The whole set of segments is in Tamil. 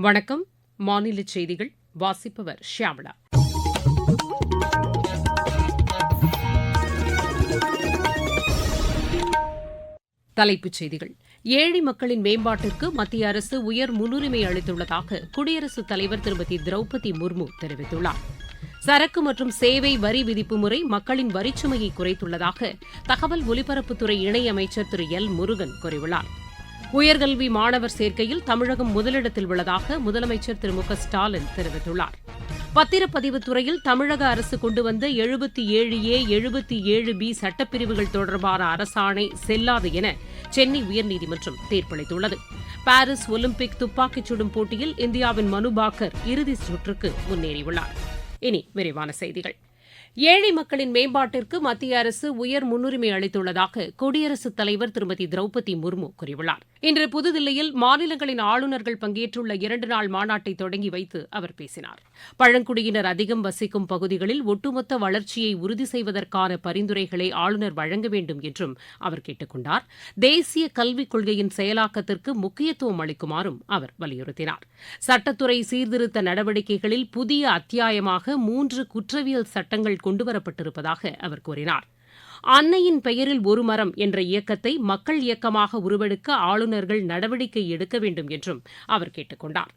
வணக்கம். மாநில செய்திகள் வாசிப்பவர் ஷியாமளா தலைப்புச் செய்திகள். ஏழை மக்களின் மேம்பாட்டிற்கு மத்திய அரசு உயர் முன்னுரிமை அளித்துள்ளதாக குடியரசுத் தலைவர் திருமதி திரௌபதி முர்மு தெரிவித்துள்ளார். சரக்கு மற்றும் சேவை வரி விதிப்பு முறை மக்களின் வரிச்சுமையை குறைத்துள்ளதாக தகவல் ஒலிபரப்புத்துறை இணையமைச்சர் திரு எல் முருகன் கூறியுள்ளார். உயர்கல்வி மாணவர் சேர்க்கையில் தமிழகம் முதலிடத்தில் உள்ளதாக முதலமைச்சர் திரு மு ஸ்டாலின் தெரிவித்துள்ளார். பத்திரப்பதிவுத் துறையில் தமிழக அரசு கொண்டு வந்த எழுபத்தி ஏழு ஏ எழுபத்தி ஏழு பி சட்டப்பிரிவுகள் தொடர்பான அரசாணை செல்லாது என சென்னை உயர்நீதிமன்றம் தீர்ப்பளித்துள்ளது. பாரிஸ் ஒலிம்பிக் துப்பாக்கிச் சுடும் போட்டியில் இந்தியாவின் மனு பாக்கர் இறுதிச் சுற்றுக்கு முன்னேறியுள்ளார். இனி விரிவான செய்திகள். ஏழை மக்களின் மேம்பாட்டிற்கு மத்திய அரசு உயர் முன்னுரிமை அளித்துள்ளதாக குடியரசுத் தலைவர் திருமதி திரௌபதி முர்மு கூறியுள்ளார். இன்று புதுதில்லியில் மாநிலங்களின் ஆளுநர்கள் பங்கேற்றுள்ள இரண்டு நாள் மாநாட்டை தொடங்கி வைத்து அவர் பேசினார். பழங்குடியினர் அதிகம் வசிக்கும் பகுதிகளில் ஒட்டுமொத்த வளர்ச்சியை உறுதி செய்வதற்கான பரிந்துரைகளை ஆளுநர் வழங்க வேண்டும் என்றும் அவர் கேட்டுக் கொண்டார். தேசிய கல்விக் கொள்கையின் செயலாக்கத்திற்கு முக்கியத்துவம் அளிக்குமாறும் அவர் வலியுறுத்தினார். சட்டத்துறை சீர்திருத்த நடவடிக்கைகளில் புதிய அத்தியாயமாக மூன்று குற்றவியல் சட்டங்கள் கொண்டுவரப்பட்டிருப்பதாக அவர் கூறினார். அன்னையின் பெயரில் ஒரு மரம் என்ற இயக்கத்தை மக்கள் இயக்கமாக உருவெடுக்க ஆளுநர்கள் நடவடிக்கை எடுக்க வேண்டும் என்றும் அவர் கேட்டுக் கொண்டாா்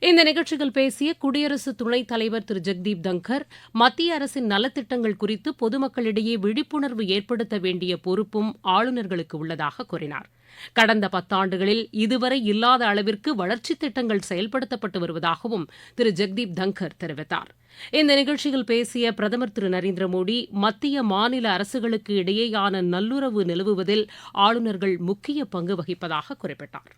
இந்த நிகழ்ச்சியில் பேசிய குடியரசு துணைத் தலைவர் திரு. ஜெக்தீப் தங்கர் மத்திய அரசின் நலத்திட்டங்கள் குறித்து பொதுமக்களிடையே விழிப்புணர்வு ஏற்படுத்த வேண்டிய பொறுப்பும் ஆளுநர்களுக்கு உள்ளதாக கூறினார். கடந்த பத்தாண்டுகளில் இதுவரை இல்லாத அளவிற்கு வளர்ச்சித் திட்டங்கள் செயல்படுத்தப்பட்டு வருவதாகவும் திரு. ஜெக்தீப் தங்கர் தெரிவித்தார். இந்த நிகழ்ச்சியில் பேசிய பிரதமர் திரு. நரேந்திர மோடி மத்திய மாநில அரசுகளுக்கு இடையேயான நல்லுறவு நிலவுவதில் ஆளுநர்கள் முக்கிய பங்கு வகிப்பதாக குறிப்பிட்டாா்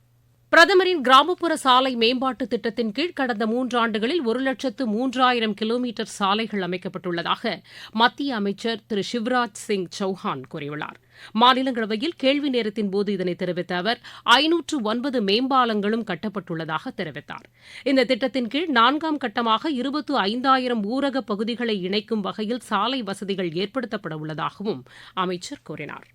பிரதமரின் கிராமப்புற சாலை மேம்பாட்டு திட்டத்தின் கீழ் கடந்த மூன்றாண்டுகளில் ஒரு லட்சத்து மூன்றாயிரம் கிலோமீட்டர் சாலைகள் அமைக்கப்பட்டுள்ளதாக மத்திய அமைச்சர் திரு சிவராஜ் சிங் சௌஹான் கூறியுள்ளார். மாநிலங்களவையில் கேள்வி நேரத்தின் போது இதனை தெரிவித்த அவர் ஐநூற்று ஒன்பது மேம்பாலங்களும் கட்டப்பட்டுள்ளதாக தெரிவித்தார். இந்த திட்டத்தின் கீழ் நான்காம் கட்டமாக இருபத்து ஐந்தாயிரம் ஊரக பகுதிகளை இணைக்கும் வகையில் சாலை வசதிகள் ஏற்படுத்தப்பட உள்ளதாகவும் அமைச்சர் கூறினார்.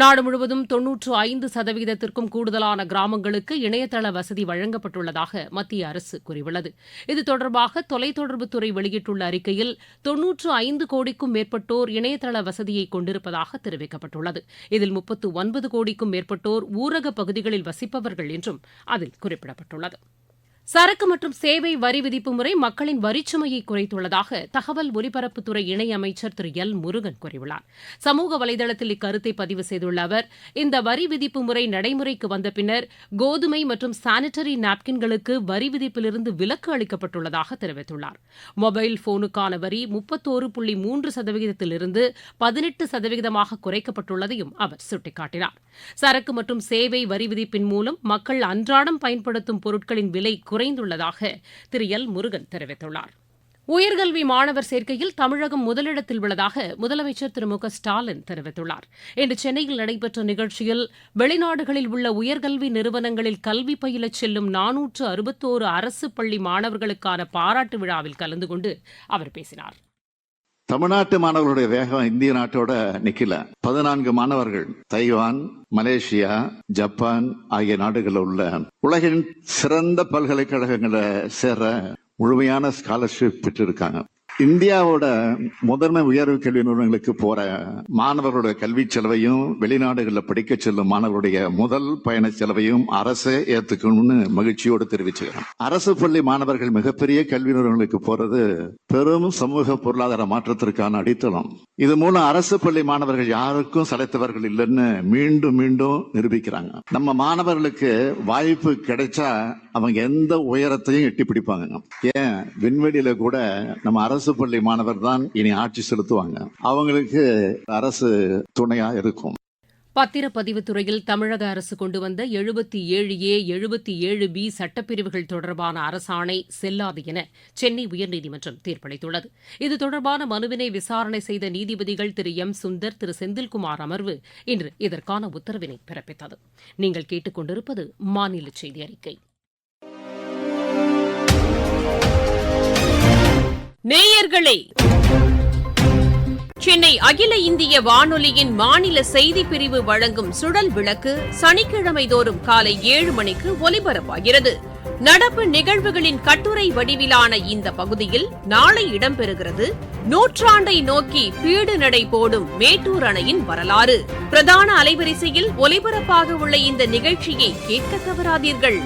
நாடு முழுவதும் தொன்னூற்று ஐந்து சதவீதத்திற்கும் கூடுதலான கிராமங்களுக்கு இணையதள வசதி வழங்கப்பட்டுள்ளதாக மத்திய அரசு கூறியுள்ளது. இது தொடர்பாக தொலைத்தொடர்புத்துறை வெளியிட்டுள்ள அறிக்கையில் தொன்னூற்று ஐந்து கோடிக்கும் மேற்பட்டோர் இணையதள வசதியை கொண்டிருப்பதாக தெரிவிக்கப்பட்டுள்ளது. இதில் முப்பத்து ஒன்பது கோடிக்கும் மேற்பட்டோர் ஊரக பகுதிகளில் வசிப்பவர்கள் என்றும் அதில் குறிப்பிடப்பட்டுள்ளது. சரக்கு மற்றும் சேவை வரி விதிப்பு முறை மக்களின் வரிச்சுமையை குறைத்துள்ளதாக தகவல் ஒலிபரப்புத்துறை இணையமைச்சர் திரு. எல். முருகன் கூறியுள்ளார். சமூக வலைதளத்தில் இக்கருத்தை பதிவு செய்துள்ள அவர் இந்த வரி விதிப்பு முறை நடைமுறைக்கு வந்த பின்னர் கோதுமை மற்றும் சானிட்டரி நாப்கின்களுக்கு வரி விதிப்பிலிருந்து விலக்கு அளிக்கப்பட்டுள்ளதாக தெரிவித்துள்ளார். மொபைல் போனுக்கான வரி முப்பத்தோரு புள்ளி மூன்று சதவீதத்திலிருந்து பதினெட்டு சதவீதமாக குறைக்கப்பட்டுள்ளதையும் அவர் சுட்டிக்காட்டினார். சரக்கு மற்றும் சேவை வரி விதிப்பின் மூலம் மக்கள் அன்றாடம் பயன்படுத்தும் பொருட்களின் விலை குறைந்துள்ளதாக திரு எல் முருகன் தெரிவித்துள்ளார். உயர்கல்வி மாணவர் சேர்க்கையில் தமிழகம் முதலிடத்தில் உள்ளதாக முதலமைச்சர் திரு மு ஸ்டாலின் தெரிவித்துள்ளார். இன்று சென்னையில் நடைபெற்ற நிகழ்ச்சியில் வெளிநாடுகளில் உள்ள உயர்கல்வி நிறுவனங்களில் கல்வி பயிலச் செல்லும் நானூற்று அறுபத்தோரு அரசு பள்ளி மாணவர்களுக்கான பாராட்டு விழாவில் கலந்து கொண்டு அவர் பேசினார். தமிழ்நாட்டு மாணவர்களுடைய வேகம் இந்திய நாட்டோட நிக்கல. பதினான்கு மாணவர்கள் தைவான் மலேசியா ஜப்பான் ஆகிய நாடுகளில் உள்ள உலகின் சிறந்த பல்கலைக்கழகங்களை சேர முழுமையான ஸ்காலர்ஷிப் பெற்றிருக்காங்க. இந்தியாவோட முதன்மை உயர்வு கல்வி நிறுவனங்களுக்கு போற மாணவர்களுடைய கல்வி செலவையும் வெளிநாடுகளில் படிக்க செல்லும் மாணவருடைய முதல் பயண செலவையும் அரசே ஏத்துக்கணும்னு மகிழ்ச்சியோடு தெரிவிச்சுக்கிறேன். அரசு பள்ளி மாணவர்கள் மிகப்பெரிய கல்வி நிறுவனங்களுக்கு போறது பெரும் சமூக பொருளாதார மாற்றத்திற்கான அடித்தளம். இது மூலம் அரசு பள்ளி மாணவர்கள் யாருக்கும் சளைத்தவர்கள் இல்லைன்னு மீண்டும் மீண்டும் நிரூபிக்கிறாங்க. நம்ம மாணவர்களுக்கு வாய்ப்பு கிடைச்சா அவங்க எந்த உயரத்தையும் எட்டி பிடிப்பாங்க. ஏன்? விண்வெளியில கூட நம்ம அரசு பள்ளி மாணவர் தான் இனி ஆட்சி செலுத்துவாங்க. அவங்களுக்கு அரசு துணையா இருக்கும். பத்திரப்பதிவு துறையில் தமிழக அரசு கொண்டு வந்த எழுபத்தி ஏழு ஏ எழுபத்தி ஏழு பி சட்டப்பிரிவுகள் தொடர்பான அரசாணை செல்லாது என சென்னை உயர்நீதிமன்றம் தீர்ப்பளித்துள்ளது. இது தொடர்பான மனுவினை விசாரணை செய்த நீதிபதிகள் திரு எம் சுந்தர் திரு செந்தில்குமார் அமர்வு இன்று இதற்கான உத்தரவினை பிறப்பித்தது. நீங்கள் கேட்டுக்கொண்டிருப்பது மாநில செய்தி அறிக்கை. நேயர்களே சென்னை அகில இந்திய வானொலியின் மாநில செய்திப் பிரிவு வழங்கும் சுடல் விளக்கு சனிக்கிழமை தோறும் காலை ஏழு மணிக்கு ஒலிபரப்பாகிறது. நடப்பு நிகழ்வுகளின் கட்டுரை வடிவிலான இந்த பகுதியில் நாளை இடம்பெறுகிறது. நூற்றாண்டை நோக்கி பீடு நடை போடும் மேட்டூர் அணையின் வரலாறு. பிரதான அலைவரிசையில் ஒலிபரப்பாக உள்ள இந்த நிகழ்ச்சியை கேட்க தவறாதீர்கள்.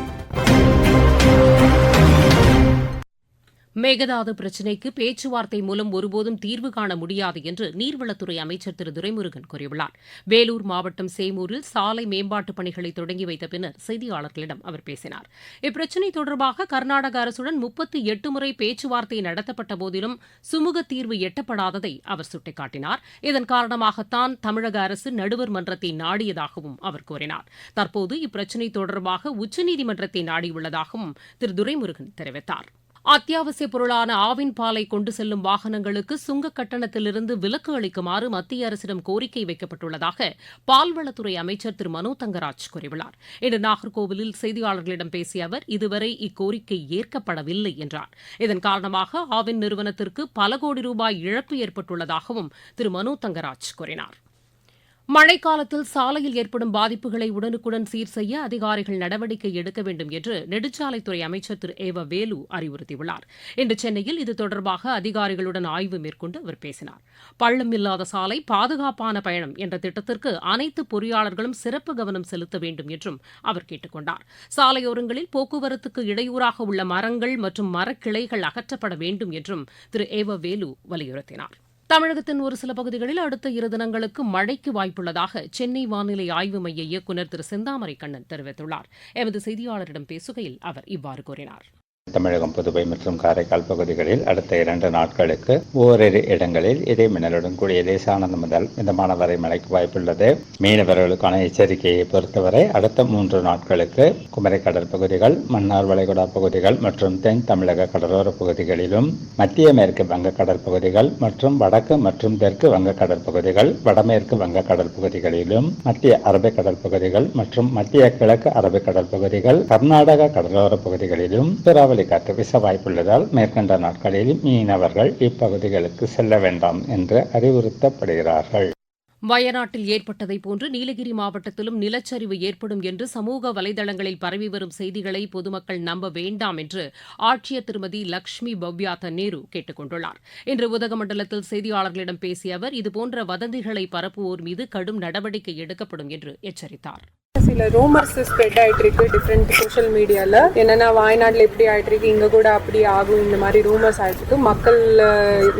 மேகதாது பிரச்சினைக்கு பேச்சுவார்த்தை மூலம் ஒருபோதும் தீர்வு காண முடியாது என்று நீர்வளத்துறை அமைச்சர் திரு துரைமுருகன் கூறியுள்ளார். வேலூர் மாவட்டம் சேமூரில் சாலை மேம்பாட்டுப் பணிகளை தொடங்கி வைத்த பின்னர் செய்தியாளர்களிடம் அவர் பேசினார். இப்பிரச்சினை தொடர்பாக கர்நாடக அரசுடன் முப்பத்தி எட்டு முறை பேச்சுவார்த்தை நடத்தப்பட்ட போதிலும் சுமூக தீர்வு எட்டப்படாததை அவர் சுட்டிக்காட்டினார். இதன் காரணமாகத்தான் தமிழக அரசு நடுவர் மன்றத்தை நாடியதாகவும் அவர் கூறினார். தற்போது இப்பிரச்சினை தொடர்பாக உச்சநீதிமன்றத்தை நாடியுள்ளதாகவும் திரு துரைமுருகன் தெரிவித்தார். அத்தியாவசியப் பொருளான ஆவின் பாலை கொண்டு செல்லும் வாகனங்களுக்கு சுங்க கட்டணத்திலிருந்து விலக்கு அளிக்குமாறு மத்திய அரசிடம் கோரிக்கை வைக்கப்பட்டுள்ளதாக பால்வளத்துறை அமைச்சர் திரு. மனோ தங்கராஜ் கூறியுள்ளார். இன்று நாகர்கோவிலில் செய்தியாளர்களிடம் பேசிய அவர் இதுவரை இக்கோரிக்கை ஏற்கப்படவில்லை என்றார். இதன் காரணமாக ஆவின் நிறுவனத்திற்கு பல கோடி ரூபாய் இழப்பு ஏற்பட்டுள்ளதாகவும் திரு. மனோ தங்கராஜ் கூறினார். மழைக்காலத்தில் சாலையில் ஏற்படும் பாதிப்புகளை உடனுக்குடன் சீர் செய்ய அதிகாரிகள் நடவடிக்கை எடுக்க வேண்டும் என்று நெடுஞ்சாலைத்துறை அமைச்சர் திரு ஏவ வேலு அறிவுறுத்தியுள்ளார். இன்று சென்னையில் இது தொடர்பாக அதிகாரிகளுடன் ஆய்வு மேற்கொண்டு அவர் பேசினார். பள்ளம் இல்லாத சாலை பாதுகாப்பான பயணம் என்ற திட்டத்திற்கு அனைத்து பொறியாளர்களும் சிறப்பு கவனம் செலுத்த வேண்டும் என்றும் அவர் கேட்டுக் கொண்டார். சாலையோரங்களில் போக்குவரத்துக்கு இடையூறாக உள்ள மரங்கள் மற்றும் மரக்கிளைகள் அகற்றப்பட வேண்டும் என்றும் திரு ஏவ வேலு வலியுறுத்தினார். தமிழகத்தின் ஒரு சில பகுதிகளில் அடுத்த இரு தினங்களுக்கு மழைக்கு வாய்ப்புள்ளதாக சென்னை வானிலை ஆய்வு மைய இயக்குநர் திரு செந்தாமரை கண்ணன் தெரிவித்துள்ளார். எமது செய்தியாளரிடம் பேசுகையில் அவர் இவ்வாறு கூறினார். தமிழகம் புதுவை மற்றும் காரைக்கால் பகுதிகளில் அடுத்த இரண்டு நாட்களுக்கு ஓரிரு இடங்களில் இதே மின்னலுடன் கூடிய லேசானது முதல் மிதமான வரை மழைக்கு வாய்ப்புள்ளது. மீனவர்களுக்கான எச்சரிக்கையை பொறுத்தவரை அடுத்த மூன்று நாட்களுக்கு குமரி கடல் பகுதிகள் மன்னார் வளைகுடா பகுதிகள் மற்றும் தென் தமிழக கடலோர பகுதிகளிலும் மத்திய மேற்கு வங்கக்கடல் பகுதிகள் மற்றும் வடக்கு மற்றும் தெற்கு வங்கக்கடல் பகுதிகள் வடமேற்கு வங்கக்கடல் பகுதிகளிலும் மத்திய அரபிக்கடல் பகுதிகள் மற்றும் மத்திய கிழக்கு அரபிக்கடல் பகுதிகள் கர்நாடக கடலோர பகுதிகளிலும் சூறாவளி காற்று வாய்ப்புள்ளதால் மேற்கண்ட நாட்களில் மீனவர்கள் இப்பகுதிகளுக்கு செல்ல வேண்டாம் என்று அறிவுறுத்தப்படுகிறார்கள். வயநாட்டில் ஏற்பட்டதைப் போன்று நீலகிரி மாவட்டத்திலும் நிலச்சரிவு ஏற்படும் என்று சமூக வலைதளங்களில் பரவி வரும் செய்திகளை பொதுமக்கள் நம்ப வேண்டாம் என்று ஆட்சியர் திருமதி லக்ஷ்மி பவ்யா தன்னேரு கேட்டுக் கொண்டுள்ளார். இன்று உதகமண்டலத்தில் செய்தியாளர்களிடம் பேசிய அவர் இதுபோன்ற வதந்திகளை பரப்புவோர் மீது கடும் நடவடிக்கை எடுக்கப்படும் என்று எச்சரித்தார். சில ரூமர்ஸ் ஸ்ப்ரெட் ஆயிட்டு இருக்கு டிஃப்ரெண்ட் சோஷியல் மீடியால என்னன்னா வாய்நாடுல இப்படி ஆயிட்டு இருக்கு இங்க கூட அப்படி ஆகும் இந்த மாதிரி ரூமர்ஸ் ஆயிட்டு இருக்கு மக்கள்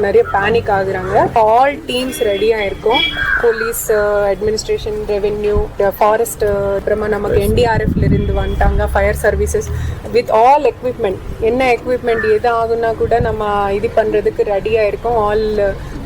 நிறைய பேனிக் ஆகுறாங்க. ஆல் டீம்ஸ் ரெடியா இருக்கும் போலீஸ் அட்மினிஸ்ட்ரேஷன் ரெவென்யூ ஃபாரஸ்ட் அப்புறமா நமக்கு என்டிஆர்எஃப்ல இருந்து வந்துட்டாங்க fire services with all equipment என்ன எக்யூப்மெண்ட் எது ஆகுனா கூட நம்ம இது பண்றதுக்கு ரெடியா இருக்கோம் ஆல்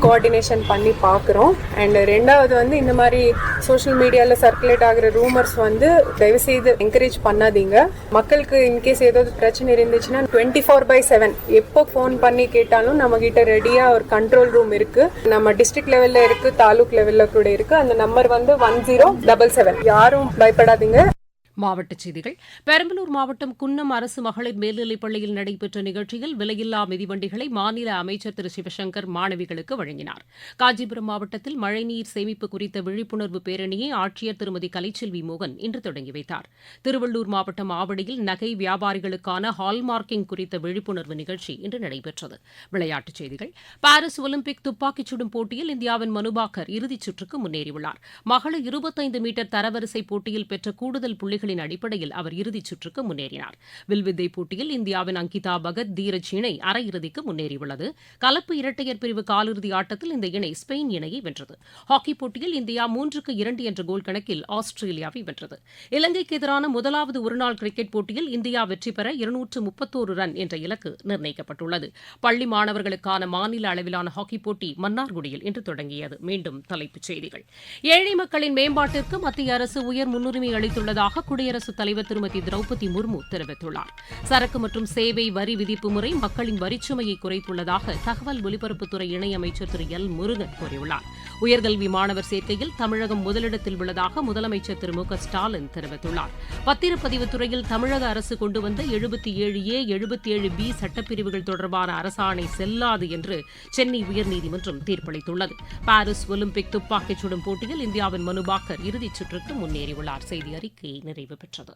கோஆர்டினேஷன் பண்ணி பார்க்குறோம். அண்ட் ரெண்டாவது வந்து இந்த மாதிரி சோஷியல் மீடியாவில் சர்க்குலேட் ஆகிற ரூமர்ஸ் வந்து தயவுசெய்து என்கரேஜ் பண்ணாதீங்க. மக்களுக்கு இன்கேஸ் ஏதாவது பிரச்சனை இருந்துச்சுன்னா டுவெண்ட்டி ஃபோர் பை செவன் எப்போ ஃபோன் பண்ணி கேட்டாலும் நம்ம கிட்ட ரெடியாக ஒரு கண்ட்ரோல் ரூம் இருக்கு. நம்ம டிஸ்ட்ரிக்ட் லெவலில் இருக்கு தாலுக் லெவலில் கூட இருக்கு. அந்த நம்பர் வந்து ஒன் ஜீரோ டபுள் செவன் யாரும் பயப்படாதீங்க. மாவட்டச் செய்திகள். பெரம்பலூர் மாவட்டம் குன்னம் அரசு மகளிர் மேல்நிலைப் பள்ளியில் நடைபெற்ற நிகழ்ச்சியில் விலையில்லா மிதிவண்டிகளை மாநில அமைச்சர் திரு சிவசங்கர் மாணவிகளுக்கு வழங்கினார். காஞ்சிபுரம் மாவட்டத்தில் மழைநீர் சேமிப்பு குறித்த விழிப்புணர்வு பேரணியை ஆட்சியர் திருமதி கலைச்செல்வி மோகன் இன்று தொடங்கி வைத்தார். திருவள்ளூர் மாவட்டம் ஆவடியில் நகை வியாபாரிகளுக்கான ஹால்மார்க்கிங் குறித்த விழிப்புணர்வு நிகழ்ச்சி இன்று நடைபெற்றது. விளையாட்டுச் செய்திகள். பாரிஸ் ஒலிம்பிக் துப்பாக்கிச் சுடும் போட்டியில் இந்தியாவின் மனுபாக்கர் இறுதிச் சுற்றுக்கு முன்னேறியுள்ளார். மகளிர் இருபத்தைந்து மீட்டர் தரவரிசை போட்டியில் பெற்ற கூடுதல் புள்ளிகளின் அடிப்படையில் அவர் இறுதிச் சுற்றுக்கு முன்னேறினார். வில்வித்தை போட்டியில் இந்தியாவின் அங்கிதா பகத் தீரஜ் இணை அரையிறுதிக்கு முன்னேறியுள்ளது. கலப்பு இரட்டையர் பிரிவு காலிறுதி ஆட்டத்தில் இந்த இணை ஸ்பெயின் இணையை வென்றது. ஹாக்கி போட்டியில் இந்தியா மூன்றுக்கு இரண்டு என்ற கோல் கணக்கில் ஆஸ்திரேலியாவை வென்றது. இலங்கைக்கு எதிரான முதலாவது ஒருநாள் கிரிக்கெட் போட்டியில் இந்தியா வெற்றி பெற இருநூற்று முப்பத்தோரு ரன் என்ற இலக்கு நிர்ணயிக்கப்பட்டுள்ளது. பள்ளி மாணவர்களுக்கான மாநில அளவிலான ஹாக்கி போட்டி மன்னார்குடியில் இன்று தொடங்கியது. மீண்டும் தலைப்புச் செய்திகள். ஏழை மக்களின் மேம்பாட்டிற்கு மத்திய அரசு உயர் முன்னுரிமை அளித்துள்ளதாக குடியரசுத் தலைவர் திருமதி திரௌபதி முர்மு தெரிவித்துள்ளார். சரக்கு மற்றும் சேவை வரி விதிப்பு முறை மக்களின் வரிச்சுமையை குறைத்துள்ளதாக தகவல் ஒலிபரப்புத்துறை இணையமைச்சர் திரு எல் முருகன் கூறியுள்ளார். உயர்கல்வி மாணவர் சேர்க்கையில் தமிழகம் முதலிடத்தில் உள்ளதாக முதலமைச்சர் திரு மு க ஸ்டாலின் தெரிவித்துள்ளார். பத்திரப்பதிவு துறையில் தமிழக அரசு கொண்டு வந்த எழுபத்தி ஏழு ஏ எழுபத்தி ஏழு பி சட்டப்பிரிவுகள் தொடர்பான அரசாணை செல்லாது என்று சென்னை உயர்நீதிமன்றம் தீர்ப்பளித்துள்ளது. பாரிஸ் ஒலிம்பிக் துப்பாக்கிச் சுடும் போட்டியில் இந்தியாவின் மனுபாக்கர் இறுதிச் சுற்றுக்கு முன்னேறியுள்ளார். செய்தி அறிக்கை நிறைவு பெற்றது